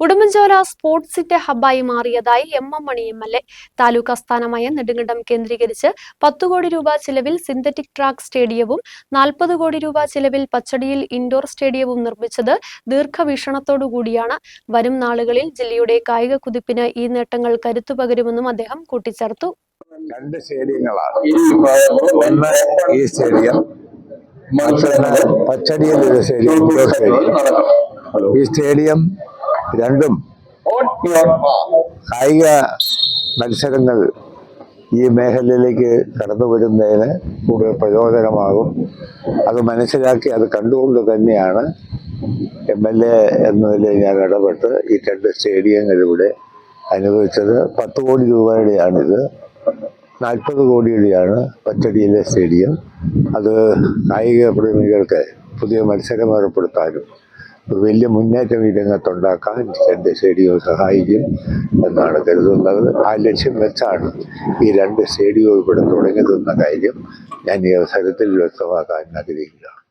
ഉടുമ്പൻചോല സ്പോർട്സിന്റെ ഹബ്ബായി മാറിയതായി M M Mani M L A. Taluk ആസ്ഥാനമായ നെടുങ്കണ്ടം കേന്ദ്രീകരിച്ച് പത്ത് കോടി രൂപ ചിലവിൽ സിന്തറ്റിക് ട്രാക്ക് സ്റ്റേഡിയവും നാൽപ്പത് കോടി രൂപ ചിലവിൽ പച്ചടിയിൽ ഇൻഡോർ സ്റ്റേഡിയവും നിർമ്മിച്ചത് ദീർഘവീക്ഷണത്തോടുകൂടിയാണ് വരും നാളുകളിൽ ജില്ലയുടെ കായിക കുതിപ്പിന് ഈ നേട്ടങ്ങൾ കരുത്തു പകരുമെന്നും അദ്ദേഹം കൂട്ടിച്ചേർത്തു. രണ്ട് സ്റ്റേഡിയങ്ങളാണ്. ഒന്ന് ഈ സ്റ്റേഡിയം മറ്റൊന്ന് പച്ചടിയിൽ സ്റ്റേഡിയം. ഈ സ്റ്റേഡിയം രണ്ടും കായിക മത്സരങ്ങൾ ഈ മേഖലയിലേക്ക് കടന്നു വരുന്നതിന് കൂടുതൽ പ്രചോദനമാകും. അത് മനസ്സിലാക്കി അത് കണ്ടുകൊണ്ട് തന്നെയാണ് എം എൽ എ എന്നതിൽ ഞാൻ ഇടപെട്ട് ഈ രണ്ട് സ്റ്റേഡിയങ്ങളിലൂടെ അനുവദിച്ചത് പത്ത് കോടി രൂപയുടെയാണിത്. നാൽപ്പത് കോടിയുടെയാണ് പച്ചടിയിലെ സ്റ്റേഡിയം. അത് കായിക പ്രേമികൾക്ക് പുതിയ മത്സരം ഏർപ്പെടുത്താനും വലിയ മുന്നേറ്റം ഈ രംഗത്തുണ്ടാക്കാൻ രണ്ട് സ്റ്റേഡിയോ സഹായിക്കും എന്നാണ് കരുതുന്നത്. ആ ലക്ഷ്യം വെച്ചാണ് ഈ രണ്ട് സ്റ്റേഡിയവും ഇവിടെ തുടങ്ങിയതെന്ന കാര്യം ഞാൻ ഈ അവസരത്തിൽ വ്യക്തമാക്കാൻ ആഗ്രഹിക്കുക